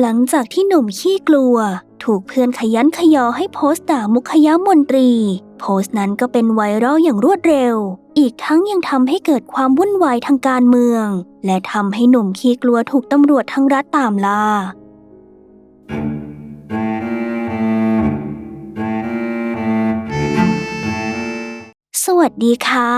หลังจากที่หนุ่มขี้กลัว ถูกเพื่อนขยันขยอให้โพสต์ด่ามุขยมนตรี โพสต์นั้นก็เป็นไวรัลอย่างรวดเร็ว อีกทั้งยังทำให้เกิดความวุ่นวายทางการเมือง และทำให้หนุ่มขี้กลัวถูกตำรวจทั้งรัฐตามล่าสวัสดีค่ะ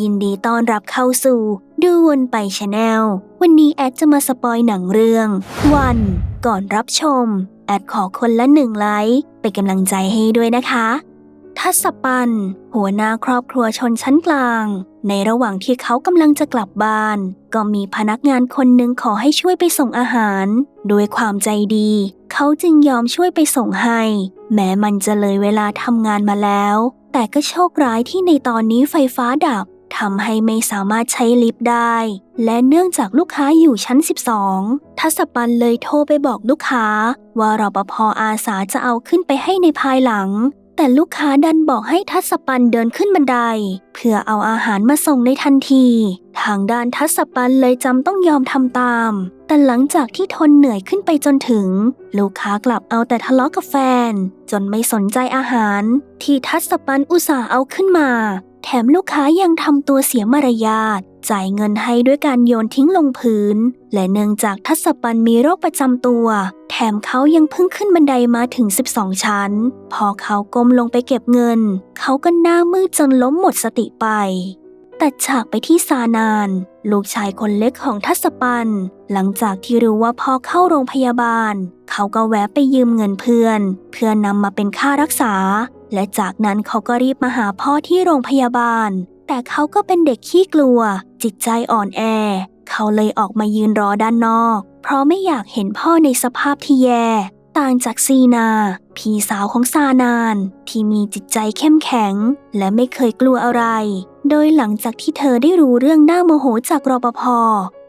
ยินดีต้อนรับเข้าสู่ ดูวนไปชาแนล วันนี้แอดจะมาสปอยหนังเรื่อง วัน ก่อนรับชม แอดขอคนละหนึ่งไลค์เป็นกำลังใจให้ด้วยนะคะทัศปัน หัวหน้าครอบครัวชนชั้นกลาง ในระหว่างที่เขากำลังจะกลับบ้าน ก็มีพนักงานคนหนึ่งขอให้ช่วยไปส่งอาหารด้วยความใจดี เขาจึงยอมช่วยไปส่งให้ แม้มันจะเลยเวลาทำงานมาแล้ว แต่ก็โชคร้ายที่ในตอนนี้ไฟฟ้าดับ ทำให้ไม่สามารถใช้ลิฟต์ได้ และเนื่องจากลูกค้าอยู่ชั้น 12 ทัศปันเลยโทรไปบอกลูกค้า ว่ารปภอาสาจะเอาขึ้นไปให้ในภายหลัง แต่ลูกค้าดันบอกให้ทัศปันเดินขึ้นบันได เพื่อเอาอาหารมาส่งในทันที ทางด้านทัศปันเลยจำต้องยอมทำตาม แต่หลังจากที่ทนเหนื่อยขึ้นไปจนถึง ลูกค้ากลับเอาแต่ทะเลาะกับแฟน จนไม่สนใจอาหาร ที่ทัศปันอุตส่าห์เอาขึ้นมา แถมลูกค้ายังทำตัวเสียมารยาท จ่ายเงินให้ด้วยการโยนทิ้งลงพื้น และเนื่องจากทัศปันมีโรคประจำตัว แถมเขายังเพิ่งขึ้นบันไดมาถึง 12 ชั้น พอเขาก้มลงไปเก็บเงิน เขาก็หน้ามืดจนล้มหมดสติไป ตัดฉากไปที่ซานาน ลูกชายคนเล็กของทัศปัน หลังจากที่รู้ว่าพ่อเข้าโรงพยาบาล เขาก็แวะไปยืมเงินเพื่อน เพื่อนนำมาเป็นค่ารักษา และจากนั้นเขาก็รีบมาหาพ่อที่โรงพยาบาล แต่เขาก็เป็นเด็กขี้กลัว จิตใจอ่อนแอ เขาเลยออกมายืนรอด้านนอก เพราะไม่อยากเห็นพ่อในสภาพที่แย่ ต่างจากซีนา พี่สาวของซานาน ที่มีจิตใจเข้มแข็ง และไม่เคยกลัวอะไร โดยหลังจากที่เธอได้รู้เรื่องหน่าโมโหจากรปภ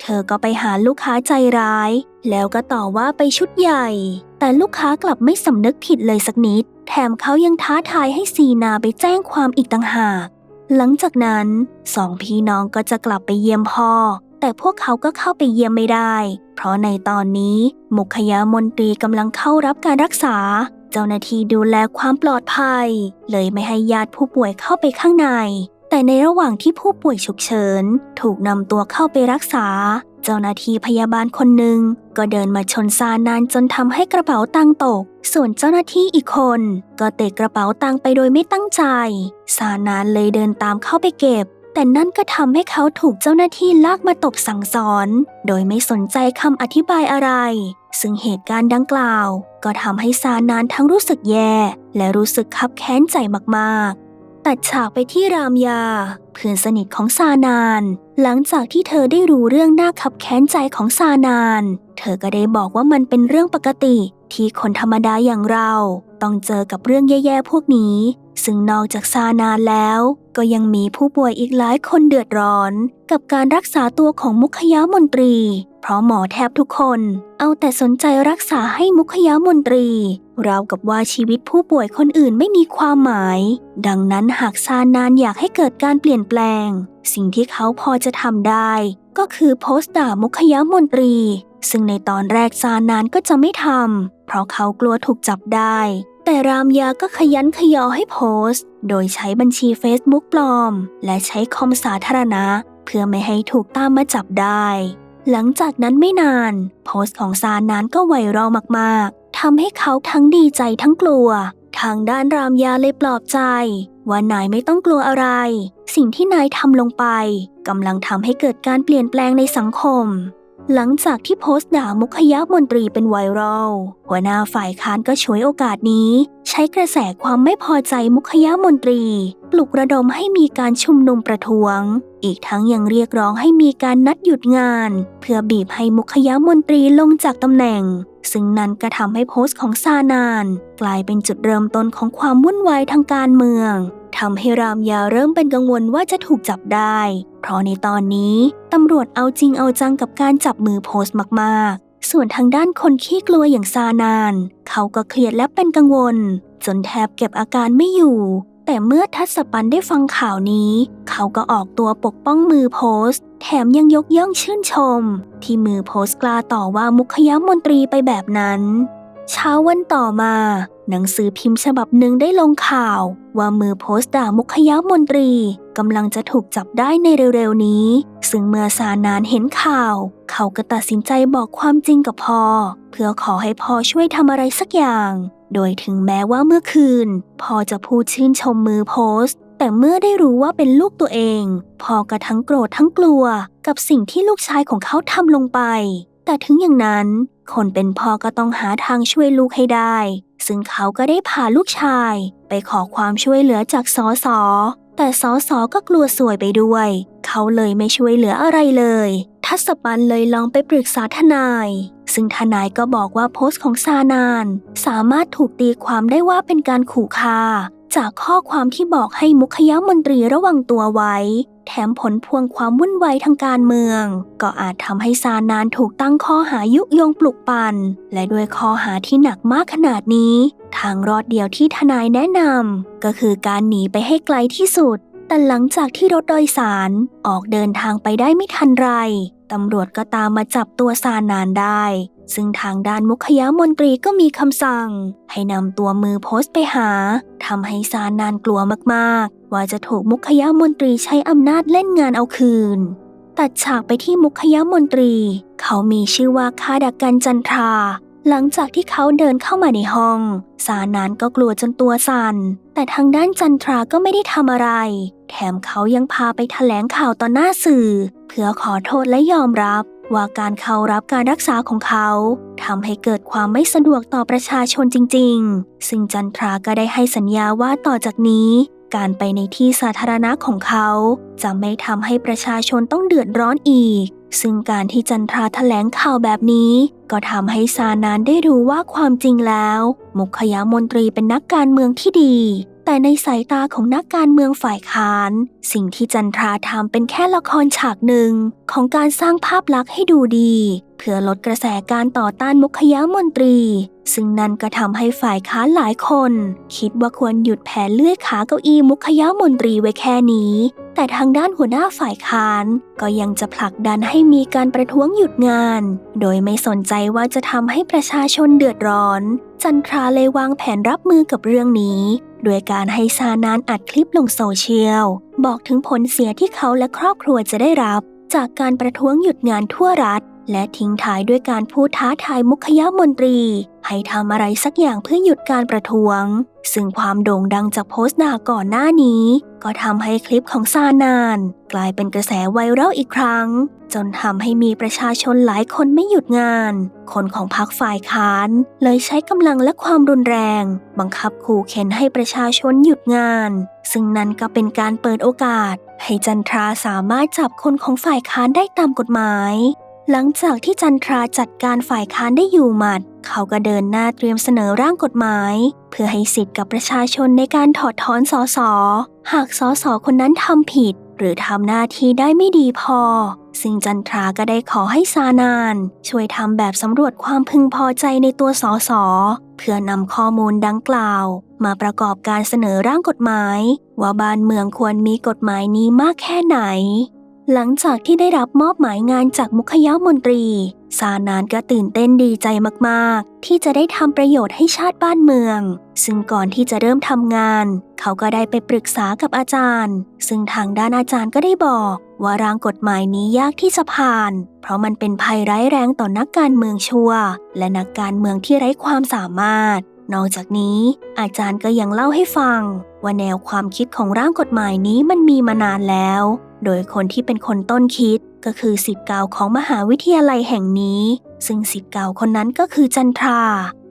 เธอก็ไปหาลูกค้าใจร้าย แล้วก็ต่อว่าไปชุดใหญ่ แต่ลูกค้ากลับไม่สำนึกผิดเลยสักนิด แถมเขายังท้าทายให้ซีนาไปแจ้งความอีกต่างหาก หลังจากนั้นสองพี่น้องก็จะกลับไปเยี่ยมพ่อ แต่พวกเขาก็เข้าไปเยี่ยมไม่ได้ เพราะในตอนนี้มุขยามนตรีกำลังเข้ารับการรักษา เจ้าหน้าที่ดูแลความปลอดภัย เลยไม่ให้ญาติผู้ป่วยเข้าไปข้างใน แต่ในระหว่างที่ผู้ป่วยฉุกเฉิน ถูกนำตัวเข้าไปรักษา จ้าหน้าที่พยาบาลคนหนึ่งก็เดินมาชนซานานจนทำให้กระเป๋าตังตก ส่วนเจ้าหน้าที่อีกคน ก็เตะกระเป๋าตังไปโดยไม่ตั้งใจ ซานานเลยเดินตามเข้าไปเก็บ แต่นั่นก็ทำให้เขาถูกเจ้าหน้าที่ลากมาตบสั่งสอน โดยไม่สนใจคำอธิบายอะไร ซึ่งเหตุการณ์ดังกล่าว ก็ทำให้ซานานทั้งรู้สึกแย่ และรู้สึกคับแค้นใจมากๆ ตัดฉากไปที่รามยา เพื่อนสนิทของซานาน หลังจากที่เธอได้รู้เรื่องน่าขับแค้นใจของซานาน เธอก็ได้บอกว่ามันเป็นเรื่องปกติ ที่คนธรรมดาอย่างเรา ต้องเจอกับเรื่องแย่ๆพวกนี้ ซึ่งนอกจากซานานแล้ว ก็ยังมีผู้ป่วยอีกหลายคนเดือดร้อน กับการรักษาตัวของมุขยามนตรี เพราะหมอแทบทุกคน เอาแต่สนใจรักษาให้มุขยามนตรี ราวกับว่าชีวิตผู้ป่วยคนอื่นไม่มีความหมาย ดังนั้นหากซานานอยากให้เกิดการเปลี่ยนแปลง สิ่งที่เขาพอจะทำได้ ก็คือโพสต์ด่ามุขยามนตรี ซึ่งในตอนแรกซานานก็จะไม่ทำเพราะเขากลัวถูกจับได้ แต่รามยาก็ขยันขยอให้โพสต์ โดยใช้บัญชี Facebook ปลอม และใช้คอมสาธารณะ เพื่อไม่ให้ถูกตามมาจับได้ หลังจากนั้นไม่นาน โพสต์ของซานนันก็ไวรัลมากๆทำให้เขาทั้งดีใจทั้งกลัว ทางด้านรามยาเลยปลอบใจ ว่านายไม่ต้องกลัวอะไร สิ่งที่นายทำลงไปกำลังทำให้เกิดการเปลี่ยนแปลงในสังคม หลังจากที่โพสต์ด่ามุขยมนตรีเป็นไวรัล หัวหน้าฝ่ายค้านก็ฉวยโอกาสนี้ ใช้กระแสความไม่พอใจมุขยมนตรี ปลุกระดมให้มีการชุมนุมประท้วง อีกทั้งยังเรียกร้องให้มีการนัดหยุดงาน เพื่อบีบให้มุขยมนตรีลงจากตำแหน่ง ซึ่งนั่นก็ทำให้โพสต์ของซานาน กลายเป็นจุดเริ่มต้นของความวุ่นวายทางการเมืองทำให้รามยาเริ่มเป็นกังวลว่าจะถูกจับได้ เพราะในตอนนี้ตำรวจเอาจริงเอาจังกับการจับมือโพสต์มากๆ ส่วนทางด้านคนขี้กลัวอย่างซานาน เขาก็เครียดและเป็นกังวล จนแทบเก็บอาการไม่อยู่ แต่เมื่อทัศปันได้ฟังข่าวนี้ เขาก็ออกตัวปกป้องมือโพสต์ แถมยังยกย่องชื่นชม ที่มือโพสต์กล้าต่อว่ามุขยมนตรีไปแบบนั้น เช้าวันต่อมา หนังสือพิมพ์ฉบับหนึ่งได้ลงข่าว ว่ามือโพสต์ด่ามุขยมนตรีกำลังจะถูกจับได้ในเร็วๆนี้ ซึ่งเมื่อสานานเห็นข่าว เขาก็ตัดสินใจบอกความจริงกับพ่อ เพื่อขอให้พ่อช่วยทำอะไรสักอย่าง โดยถึงแม้ว่าเมื่อคืนพ่อจะพูดชื่นชมมือโพสต์ แต่เมื่อได้รู้ว่าเป็นลูกตัวเองพ่อก็ทั้งโกรธทั้งกลัว กับสิ่งที่ลูกชายของเขาทำลงไป แต่ถึงอย่างนั้น คนเป็นพ่อก็ต้องหาทางช่วยลูกให้ได้ ซึ่งเขาก็ได้พาลูกชาย ไปขอความช่วยเหลือจากสอสอแต่สอสอก็กลัวสวยไปด้วย เขาเลยไม่ช่วยเหลืออะไรเลย ทัศปันเลยลองไปปรึกษาทนาย ซึ่งทนายก็บอกว่าโพสต์ของซานาน สามารถถูกตีความได้ว่าเป็นการขู่ฆ่าจากข้อความที่บอกให้มุขยมนตรีระวังตัวไว้ แถมผลพวงความวุ่นวายทางการเมือง ก็อาจทำให้ซานานถูกตั้งข้อหายุยงปลุกปั่น และด้วยข้อหาที่หนักมากขนาดนี้ ทางรอดเดียวที่ทนายแนะนำก็คือการหนีไปให้ไกลที่สุด แต่หลังจากที่รถโดยสารออกเดินทางไปได้ไม่ทันไร ตำรวจก็ตามมาจับตัวซานานได้ ซึ่งทางด้านมุขยามนตรีก็มีคำสั่ง ให้นำตัวมือโพสต์ไปหาทำให้ซานานกลัวมากๆ ว่าจะถูกมุขยามนตรีใช้อำนาจเล่นงานเอาคืน ตัดฉากไปที่มุขยามนตรี เขามีชื่อว่าคาดักกันจันทรา หลังจากที่เขาเดินเข้ามาในห้องสานานก็กลัวจนตัวสัน่น แต่ทางด้านจันทราก็ไม่ได้ทำอะไร แถมเขายังพาไปแถลงข่าวต่อหน้าสื่อ เพื่อขอโทษและยอมรับ ว่าการเข้ารับการรักษาของเขาทำให้เกิดความไม่สะดวกต่อประชาชนจริง ๆ ซึ่งจันทราก็ได้ให้สัญญาว่าต่อจากนี้ การไปในที่สาธารณะของเขา จะไม่ทำให้ประชาชนต้องเดือดร้อนอีก ซึ่งการที่จันทราแถลงข่าวแบบนี้ ก็ทำให้ซานานได้รู้ว่าความจริงแล้ว มุขยามนตรีเป็นนักการเมืองที่ดี แต่ในสายตาของนักการเมืองฝ่ายค้าน สิ่งที่จันทราทำเป็นแค่ละครฉากหนึ่ง ของการสร้างภาพลักษณ์ให้ดูดี เพื่อลดกระแสการต่อต้านมุขยามนตรี ซึ่งนั่นก็ทำให้ฝ่ายค้านหลายคน คิดว่าควรหยุดแผนเลื่อยขาเก้าอี้มุขยามนตรีไว้แค่นี้ แต่ทางด้านหัวหน้าฝ่ายค้าน ก็ยังจะผลักดันให้มีการประท้วงหยุดงาน โดยไม่สนใจว่าจะทำให้ประชาชนเดือดร้อน จันทราเลยวางแผนรับมือกับเรื่องนี้โดยการให้ซานานอัดคลิปลงโซเชียล บอกถึงผลเสียที่เขาและครอบครัวจะได้รับ จากการประท้วงหยุดงานทั่วรัฐ และทิ้งท้ายด้วยการพูดท้าทายมุขยมนตรี ให้ทำอะไรสักอย่างเพื่อหยุดการประท้วง ซึ่งความโด่งดังจากโพสต์ด่าก่อนหน้านี้ ก็ทำให้คลิปของซานาน กลายเป็นกระแสไวรัลอีกครั้ง จนทำให้มีประชาชนหลายคนไม่หยุดงาน คนของพรรคฝ่ายค้าน เลยใช้กำลังและความรุนแรง บังคับขู่เข็นให้ประชาชนหยุดงาน ซึ่งนั่นก็เป็นการเปิดโอกาส ให้จันทราสามารถจับคนของฝ่ายค้านได้ตามกฎหมาย หลังจากที่จันทราจัดการฝ่ายค้านได้อยู่หมัด เขาก็เดินหน้าเตรียมเสนอร่างกฎหมาย เพื่อให้สิทธิ์กับประชาชนในการถอดถอนสสหากสสคนนั้นทำผิด หรือทำหน้าที่ได้ไม่ดีพอ ซึ่งจันทราก็ได้ขอให้ซานาน ช่วยทำแบบสำรวจความพึงพอใจในตัวสสเพื่อนำข้อมูลดังกล่าว มาประกอบการเสนอร่างกฎหมาย ว่าบ้านเมืองควรมีกฎหมายนี้มากแค่ไหน หลังจากที่ได้รับมอบหมายงานจากมุขยมนตรี ซานานก็ตื่นเต้นดีใจมากๆ ที่จะได้ทำประโยชน์ให้ชาติบ้านเมือง ซึ่งก่อนที่จะเริ่มทำงาน เขาก็ได้ไปปรึกษากับอาจารย์ ซึ่งทางด้านอาจารย์ก็ได้บอก ว่าร่างกฎหมายนี้ยากที่จะผ่าน เพราะมันเป็นภัยร้ายแรงต่อนักการเมืองชั่ว และนักการเมืองที่ไร้ความสามารถ นอกจากนี้ อาจารย์ก็ยังเล่าให้ฟัง ว่าแนวความคิดของร่างกฎหมายนี้มันมีมานานแล้ว โดยคนที่เป็นคนต้นคิดก็คือสิทธิ์เก่าของมหาวิทยาลัยแห่งนี้ ซึ่งสิทธิ์เก่าคนนั้นก็คือจันทรา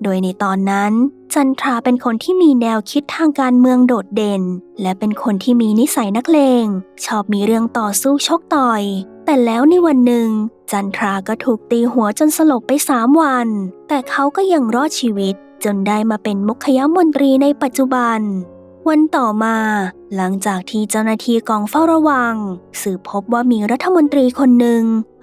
โดยในตอนนั้น จันทราเป็นคนที่มีแนวคิดทางการเมืองโดดเด่น และเป็นคนที่มีนิสัยนักเลง ชอบมีเรื่องต่อสู้ชกต่อย แต่แล้วในวันหนึ่ง จันทราก็ถูกตีหัวจนสลบไปสามวัน แต่เขาก็ยังรอดชีวิต จนได้มาเป็นมุขยมนตรีในปัจจุบัน วันต่อมา หลังจากที่เจ้าหน้าที่กองเฝ้าระวัง สืบพบว่ามีรัฐมนตรีคนหนึ่ง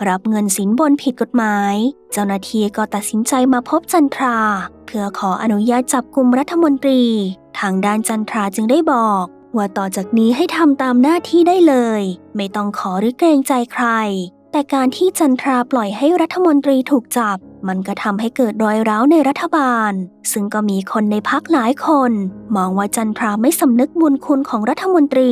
รับเงินสินบนผิดกฎหมาย เจ้าหน้าที่ก็ตัดสินใจมาพบจันทรา เพื่อขออนุญาตจับกลุ่มรัฐมนตรี ทางด้านจันทราจึงได้บอกว่าต่อจากนี้ให้ทำตามหน้าที่ได้เลย ไม่ต้องขอหรือเกรงใจใคร แต่การที่จันทราปล่อยให้รัฐมนตรีถูกจับ มันก็ทำให้เกิดรอยร้าวในรัฐบาล ซึ่งก็มีคนในพักหลายคน มองว่าจันทราไม่สำนึกบุญคุณของรัฐมนตรี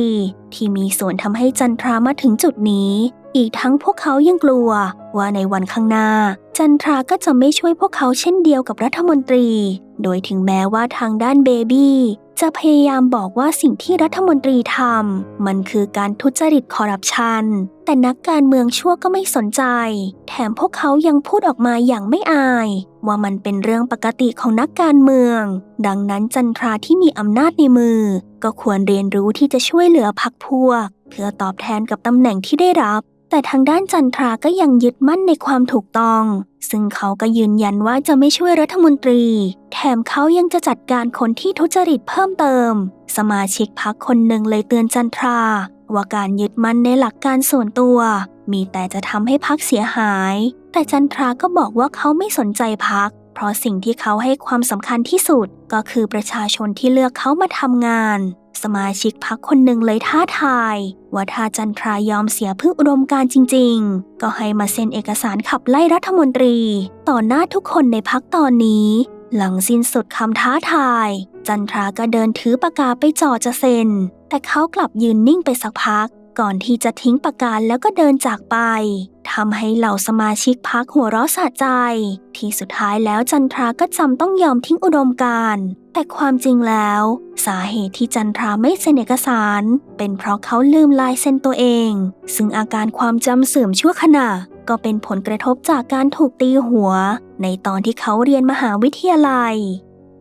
ที่มีส่วนทำให้จันทรามาถึงจุดนี้ อีกทั้งพวกเขายังกลัว ว่าในวันข้างหน้า จันทราก็จะไม่ช่วยพวกเขาเช่นเดียวกับรัฐมนตรี โดยถึงแม้ว่าทางด้านเบบี้จะพยายามบอกว่าสิ่งที่รัฐมนตรีทำมันคือการทุจริตคอร์รัปชัน แต่นักการเมืองชั่วก็ไม่สนใจ แถมพวกเขายังพูดออกมาอย่างไม่อาย ว่ามันเป็นเรื่องปกติของนักการเมือง ดังนั้นจันทราที่มีอำนาจในมือ ก็ควรเรียนรู้ที่จะช่วยเหลือพรรคพวก เพื่อตอบแทนกับตำแหน่งที่ได้รับ แต่ทางด้านจันทราก็ยังยึดมั่นในความถูกต้อง ซึ่งเขาก็ยืนยันว่าจะไม่ช่วยรัฐมนตรี แถมเขายังจะจัดการคนที่ทุจริตเพิ่มเติม สมาชิกพักคนหนึ่งเลยเตือนจันทรา ว่าการยึดมั่นในหลักการส่วนตัว มีแต่จะทำให้พักเสียหาย แต่จันทราก็บอกว่าเขาไม่สนใจพักเพราะสิ่งที่เขาให้ความสำคัญที่สุด ก็คือประชาชนที่เลือกเขามาทำงาน สมาชิกพักคนหนึ่งเลยท้าทาย ว่าถ้าจันทรายอมเสียเพื่ออุดมการจริง ๆ ก็ให้มาเซ็นเอกสารขับไล่รัฐมนตรี ต่อหน้าทุกคนในพักตอนนี้ หลังสิ้นสุดคำท้าทาย จันทราก็เดินถือปากกาไปจ่อจะเซ็น แต่เขากลับยืนนิ่งไปสักพัก ก่อนที่จะทิ้งปากกาแล้วก็เดินจากไปทำให้เหล่าสมาชิกพักหัวเราะสะใจ ที่สุดท้ายแล้วจันทราก็จำต้องยอมทิ้งอุดมการณ์แต่ความจริงแล้ว สาเหตุที่จันทราไม่เซ็นเอกสาร เป็นเพราะเขาลืมลายเซ็นตัวเอง ซึ่งอาการความจำเสื่อมชั่วขณะ ก็เป็นผลกระทบจากการถูกตีหัว ในตอนที่เขาเรียนมหาวิทยาลัย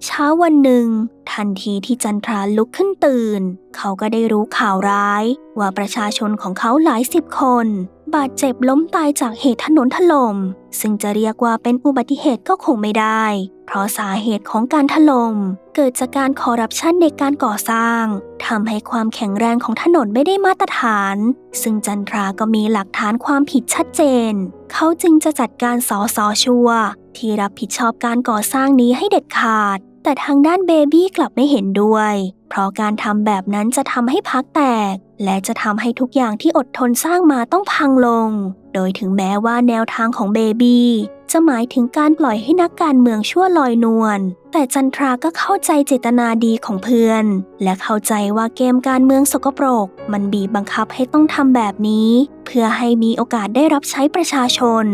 เช้าวันหนึ่ง ทันทีที่จันทราลุกขึ้นตื่น เขาก็ได้รู้ข่าวร้าย ว่าประชาชนของเขาหลายสิบคน บาดเจ็บล้มตายจากเหตุถนนถล่มซึ่งจะเรียกว่าเป็นอุบัติเหตุก็คงไม่ได้ เพราะสาเหตุของการถล่มเกิดจากการคอร์รัปชันในการก่อสร้างทำให้ความแข็งแรงของถนนไม่ได้มาตรฐาน ซึ่งจันทราก็มีหลักฐานความผิดชัดเจน เขาจึงจะจัดการสอสอชัวที่รับผิดชอบการก่อสร้างนี้ให้เด็ดขาด แต่ทางด้านเบบี้กลับไม่เห็นด้วย เพราะการทำแบบนั้นจะทำให้พักแตก และจะทำให้ทุกอย่างที่อดทนสร้างมาต้องพังลง โดยถึงแม้ว่าแนวทางของเบบี้จะหมายถึงการปล่อยให้นักการเมืองชั่วลอยนวล แต่จันทราก็เข้าใจเจตนาดีของเพื่อน และเข้าใจว่าเกมการเมืองสกปรก มันบีบบังคับให้ต้องทำแบบนี้ เพื่อให้มีโอกาสได้รับใช้ประชาชน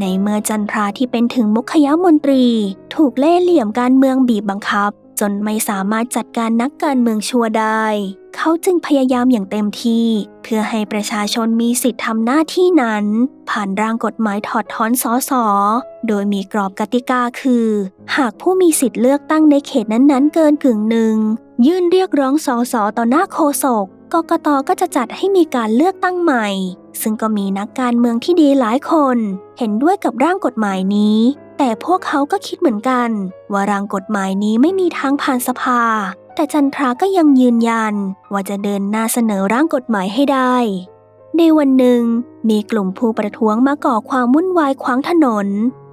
ในเมื่อจันทราที่เป็นถึงมุขยมนตรี ถูกเล่เหลี่ยมการเมืองบีบบังคับ จนไม่สามารถจัดการนักการเมืองชัวได้ เขาจึงพยายามอย่างเต็มที่ เพื่อให้ประชาชนมีสิทธิทำหน้าที่นั้น ผ่านร่างกฎหมายถอดถอนสอสอโดยมีกรอบกติกาคือ หากผู้มีสิทธิ์เลือกตั้งในเขตนั้นๆ เกินกึ่งหนึ่ง ยื่นเรียกร้องสอสอต่อหน้าโฆษกกกตก็จะจัดให้มีการเลือกตั้งใหม่ ซึ่งก็มีนักการเมืองที่ดีหลายคน เห็นด้วยกับร่างกฎหมายนี้ แต่พวกเขาก็คิดเหมือนกัน ว่าร่างกฎหมายนี้ไม่มีทางผ่านสภา แต่จันทราก็ยังยืนยัน ว่าจะเดินหน้าเสนอร่างกฎหมายให้ได้ ในวันหนึ่ง มีกลุ่มผู้ประท้วงมาก่อความวุ่นวายขวางถนน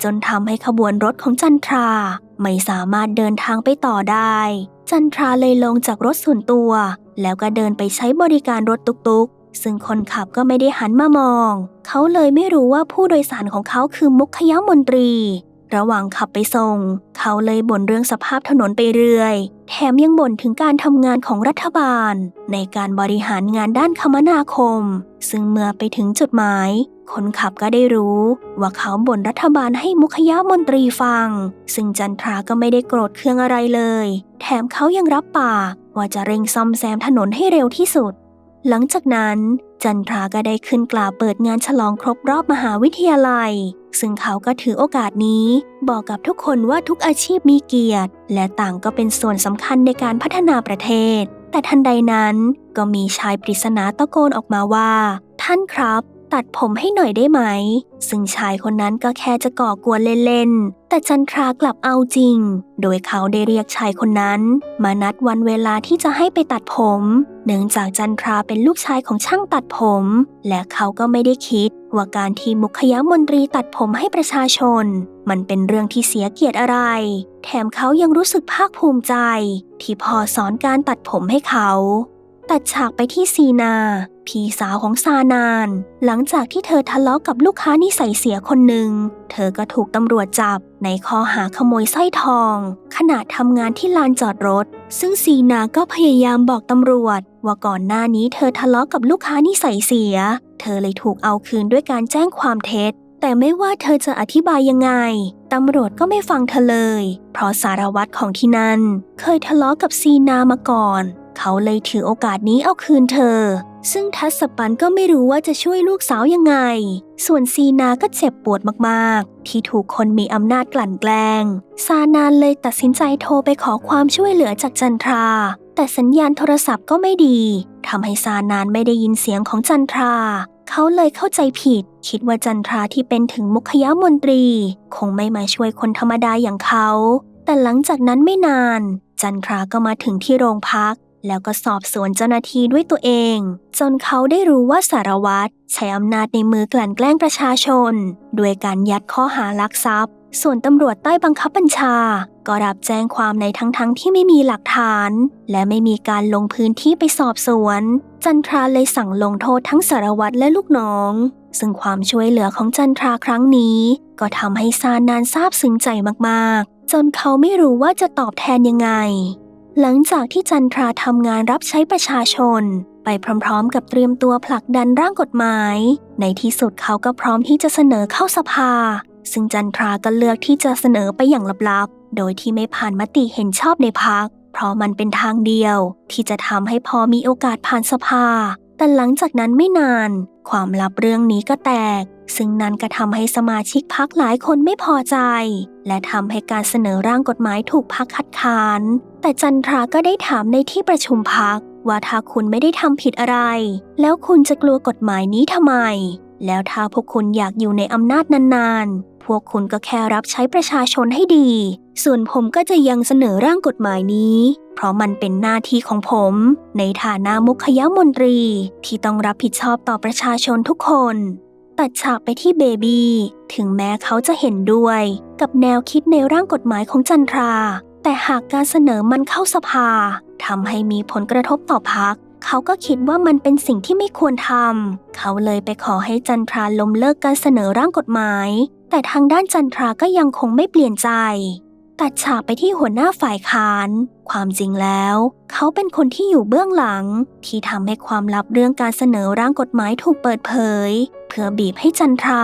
จนทำให้ขบวนรถของจันทรา ไม่สามารถเดินทางไปต่อได้ จันทราเลยลงจากรถส่วนตัว แล้วก็เดินไปใช้บริการรถตุกๆ ซึ่งคนขับก็ไม่ได้หันมามอง เขาเลยไม่รู้ว่าผู้โดยสารของเขาคือมุขยมนตรี ระหว่างขับไปส่ง เขาเลยบ่นเรื่องสภาพถนนไปเรื่อย แถมยังบ่นถึงการทำงานของรัฐบาล ในการบริหารงานด้านคมนาคม ซึ่งเมื่อไปถึงจุดหมาย คนขับก็ได้รู้ ว่าเขาบ่นรัฐบาลให้มุขยมนตรีฟัง ซึ่งจันทราก็ไม่ได้โกรธเคืองอะไรเลย แถมเขายังรับปากว่าจะเร่งซ่อมแซมถนนให้เร็วที่สุด หลังจากนั้น จันทราก็ได้ขึ้นกล่าวเปิดงานฉลองครบรอบมหาวิทยาลัย ซึ่งเขาก็ถือโอกาสนี้ บอกกับทุกคนว่าทุกอาชีพมีเกียรติ และต่างก็เป็นส่วนสำคัญในการพัฒนาประเทศ แต่ทันใดนั้นก็มีชายปริศนาตะโกนออกมาว่า ท่านครับ ตัดผมให้หน่อยได้ไหม ซึ่งชายคนนั้นก็แค่จะก่อกวนเล่นๆ แต่จันทรากลับเอาจริง โดยเขาได้เรียกชายคนนั้น มานัดวันเวลาที่จะให้ไปตัดผม เนื่องจากจันทราเป็นลูกชายของช่างตัดผม และเขาก็ไม่ได้คิด ว่าการที่มุขยมนตรีตัดผมให้ประชาชน มันเป็นเรื่องที่เสียเกียรติอะไร แถมเขายังรู้สึกภาคภูมิใจ ที่พ่อสอนการตัดผมให้เขา ตัดฉากไปที่ซีนา พี่สาวของซานาน หลังจากที่เธอทะเลาะกับลูกค้านิสัยเสียคนหนึ่ง เธอก็ถูกตำรวจจับในข้อหาขโมยสร้อยทอง ขณะทำงานที่ลานจอดรถ ซึ่งซีนาก็พยายามบอกตำรวจ ว่าก่อนหน้านี้เธอทะเลาะกับลูกค้านิสัยเสีย เธอเลยถูกเอาคืนด้วยการแจ้งความเท็จแต่ไม่ว่าเธอจะอธิบายยังไง ตำรวจก็ไม่ฟังเธอเลย เพราะสารวัตรของที่นั่น เคยทะเลาะกับซีนามาก่อน เขาเลยถือโอกาสนี้เอาคืนเธอ ซึ่งทัศปันก็ไม่รู้ว่าจะช่วยลูกสาวยังไง ส่วนซีนาก็เจ็บปวดมากๆ ที่ถูกคนมีอำนาจกลั่นแกล้ง ซานานเลยตัดสินใจโทรไปขอความช่วยเหลือจากจันทรา แต่สัญญาณโทรศัพท์ก็ไม่ดีทำให้ซานานไม่ได้ยินเสียงของจันทราเขาเลยเข้าใจผิด คิดว่าจันทราที่เป็นถึงมุขยมนตรี คงไม่มาช่วยคนธรรมดาอย่างเขา แต่หลังจากนั้นไม่นาน จันทราก็มาถึงที่โรงพัก แล้วก็สอบสวนเจ้าหน้าที่ด้วยตัวเอง จนเขาได้รู้ว่าสารวัตรใช้อำนาจในมือกลั่นแกล้งประชาชน ด้วยการยัดข้อหาลักทรัพย์ ส่วนตำรวจใต้บังคับบัญชา ก็รับแจ้งความในทั้งๆทที่ไม่มีหลักฐาน และไม่มีการลงพื้นที่ไปสอบสวน จันทราเลยสั่งลงโทษทั้งสารวัตรและลูกน้อง ซึ่งความช่วยเหลือของจันทราครั้งนี้ ก็ทำให้ซานานซาบซึ้งใจมากๆ จนเขาไม่รู้ว่าจะตอบแทนยังไง หลังจากที่จันทราทำงานรับใช้ประชาชน ไปพร้อมๆ กับเตรียมตัวผลักดันร่างกฎหมาย ในที่สุดเขาก็พร้อมที่จะเสนอเข้าสภา ซึ่งจันทราก็เลือกที่จะเสนอไปอย่างลับๆ โดยที่ไม่ผ่านมติเห็นชอบในพัก เพราะมันเป็นทางเดียว ที่จะทำให้พอมีโอกาสผ่านสภา แต่หลังจากนั้นไม่นาน ความลับเรื่องนี้ก็แตก ซึ่งนั้นก็ทำให้สมาชิกพักหลายคนไม่พอใจ และทำให้การเสนอร่างกฎหมายถูกพักคัดค้าน แต่จันทราก็ได้ถามในที่ประชุมพักว่าถ้าคุณไม่ได้ทำผิดอะไร แล้วคุณจะกลัวกฎหมายนี้ทำไม แล้วถ้าพวกคุณอยากอยู่ในอำนาจนานๆ พวกคุณก็แค่รับใช้ประชาชนให้ดี ส่วนผมก็จะยังเสนอร่างกฎหมายนี้ เพราะมันเป็นหน้าที่ของผม ในฐานะมุขยมนตรีที่ต้องรับผิดชอบต่อประชาชนทุกคน ตัดฉากไปที่เบบีถึงแม้เขาจะเห็นด้วย กับแนวคิดในร่างกฎหมายของจันทรา แต่หากการเสนอมันเข้าสภาทำให้มีผลกระทบต่อพัก เขาก็คิดว่ามันเป็นสิ่งที่ไม่ควรทำเขาเลยไปขอให้จันทราล้มเลิกการเสนอร่างกฎหมาย แต่ทางด้านจันทราก็ยังคงไม่เปลี่ยนใจ ตัดฉากไปที่หัวหน้าฝ่ายค้าน ความจริงแล้ว เขาเป็นคนที่อยู่เบื้องหลัง ที่ทำให้ความลับเรื่องการเสนอร่างกฎหมายถูกเปิดเผย เพื่อบีบให้จันทรา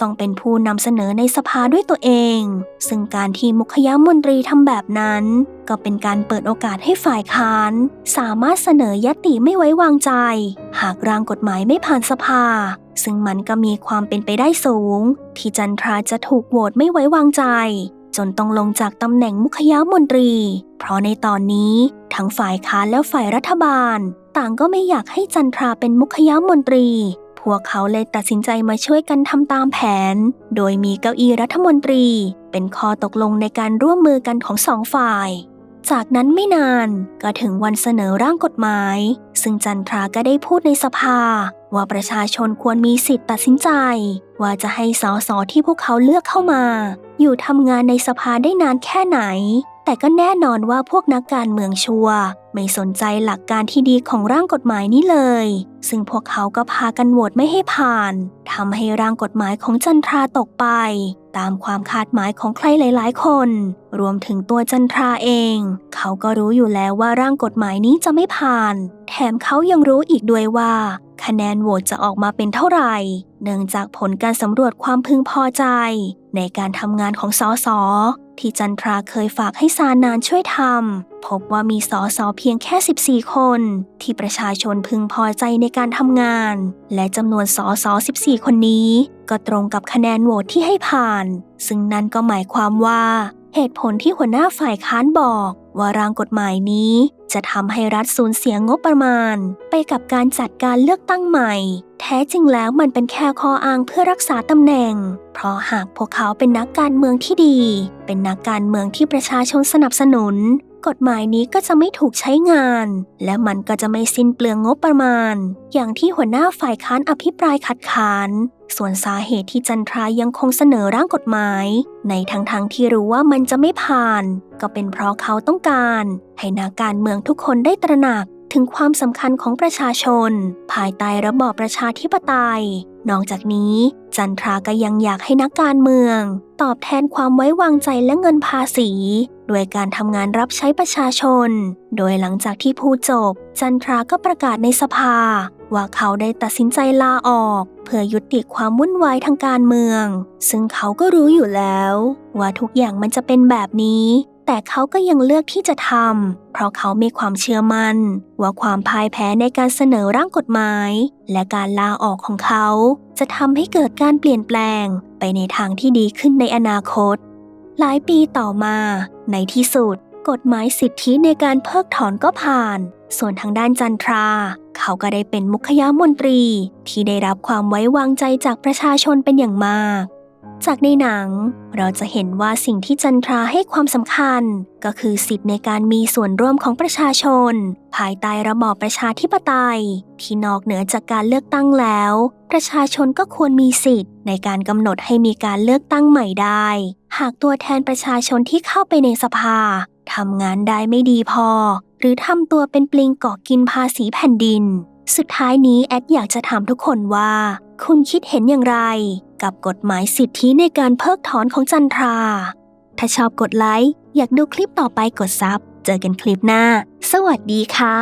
ต้องเป็นผู้นำเสนอในสภาด้วยตัวเอง ซึ่งการที่มุขยมนตรีทำแบบนั้น ก็เป็นการเปิดโอกาสให้ฝ่ายค้าน สามารถเสนอยติไม่ไว้วางใจ หากร่างกฎหมายไม่ผ่านสภา ซึ่งมันก็มีความเป็นไปได้สูง ที่จันทราจะถูกโหวตไม่ไว้วางใจ จนต้องลงจากตำแหน่งมุขยมนตรี เพราะในตอนนี้ทั้งฝ่ายค้านและฝ่ายรัฐบาล ต่างก็ไม่อยากให้จันทราเป็นมุขยมนตรี พวกเขาเลยตัดสินใจมาช่วยกันทำตามแผน โดยมีเก้าอี้รัฐมนตรี เป็นข้อตกลงในการร่วมมือกันของสองฝ่าย จากนั้นไม่นานก็ถึงวันเสนอร่างกฎหมาย ซึ่งจันทราก็ได้พูดในสภา ว่าประชาชนควรมีสิทธิ์ตัดสินใจ ว่าจะให้สสที่พวกเขาเลือกเข้ามา อยู่ทำงานในสภาได้นานแค่ไหน แต่ก็แน่นอนว่าพวกนักการเมืองชัวร์ไม่สนใจหลักการที่ดีของร่างกฎหมายนี้เลย ซึ่งพวกเขาก็พากันโหวตไม่ให้ผ่านทำให้ร่างกฎหมายของจันทราตกไป ตามความคาดหมายของใครหลาย ๆ คน รวมถึงตัวจันทราเอง เขาก็รู้อยู่แล้วว่าร่างกฎหมายนี้จะไม่ผ่าน แถมเขายังรู้อีกด้วยว่า คะแนนโหวตจะออกมาเป็นเท่าไหร่ เนื่องจากผลการสำรวจความพึงพอใจ ในการทำงานของสส ที่จันทราเคยฝากให้ซานานช่วยทำพบว่ามีสอสอเพียงแค่ 14 คน ที่ประชาชนพึงพอใจในการทำงาน และจำนวนสอสอ14 คนนี้ ก็ตรงกับคะแนนโหวตที่ให้ผ่าน ซึ่งนั่นก็หมายความว่า เหตุผลที่หัวหน้าฝ่ายค้านบอกว่าร่างกฎหมายนี้จะทำให้รัฐสูญเสียงบประมาณ ไปกับการจัดการเลือกตั้งใหม่ ท้จริงแล้วมันเป็นแค่ข้ออ้างเพื่อรักษาตำแหน่ง เพราะหากพวกเขาเป็นนักการเมืองที่ดี เป็นนักการเมืองที่ประชาชนสนับสนุน กฎหมายนี้ก็จะไม่ถูกใช้งาน และมันก็จะไม่สิ้นเปลืองงบประมาณ อย่างที่หัวหน้าฝ่ายค้านอภิปรายคัดค้านส่วนสาเหตุที่จันทรายังคงเสนอร่างกฎหมาย ในทั้งๆทที่รู้ว่ามันจะไม่ผ่าน ก็เป็นเพราะเขาต้องการ ให้นักการเมืองทุกคนได้ตระหนัก ถึงความสำคัญของประชาชน ภายใต้ระบอบประชาธิปไตย นอกจากนี้ จันทราก็ยังอยากให้นักการเมือง ตอบแทนความไว้วางใจและเงินภาษีด้วยการทำงานรับใช้ประชาชน โดยหลังจากที่พูดจบ จันทราก็ประกาศในสภา ว่าเขาได้ตัดสินใจลาออก เพื่อยุติความวุ่นวายทางการเมือง ซึ่งเขาก็รู้อยู่แล้ว ว่าทุกอย่างมันจะเป็นแบบนี้ แต่เขาก็ยังเลือกที่จะทำ เพราะเขามีความเชื่อมัน่น ว่าความพ่ายแพ้ในการเสนอร่างกฎหมาย และการลาออกของเขา จะทำให้เกิดการเปลี่ยนแปลง ไปในทางที่ดีขึ้นในอนาคต หลายปีต่อมา ในที่สุด กฎหมายสิทธิในการเพิกถอนก็ผ่าน ส่วนทางด้านจันทรา เขาก็ได้เป็นมุขยามนตรี ที่ได้รับความไว้วางใจจากประชาชนเป็นอย่างมาก จากในหนัง เราจะเห็นว่าสิ่งที่จันทราให้ความสำคัญ ก็คือสิทธิ์ในการมีส่วนร่วมของประชาชน ภายใต้ระบอบประชาธิปไตย ที่นอกเหนือจากการเลือกตั้งแล้ว ประชาชนก็ควรมีสิทธิ์ ในการกำหนดให้มีการเลือกตั้งใหม่ได้ หากตัวแทนประชาชนที่เข้าไปในสภาทำงานได้ไม่ดีพอ หรือทำตัวเป็นปลิงเกาะกินภาษีแผ่นดิน สุดท้ายนี้แอดอยากจะถามทุกคนว่า คุณคิดเห็นอย่างไรกับกฎหมายสิทธิในการเพิกถอนของจันทรา ถ้าชอบกดไลค์ อยากดูคลิปต่อไปกดซับ เจอกันคลิปหน้า สวัสดีค่ะ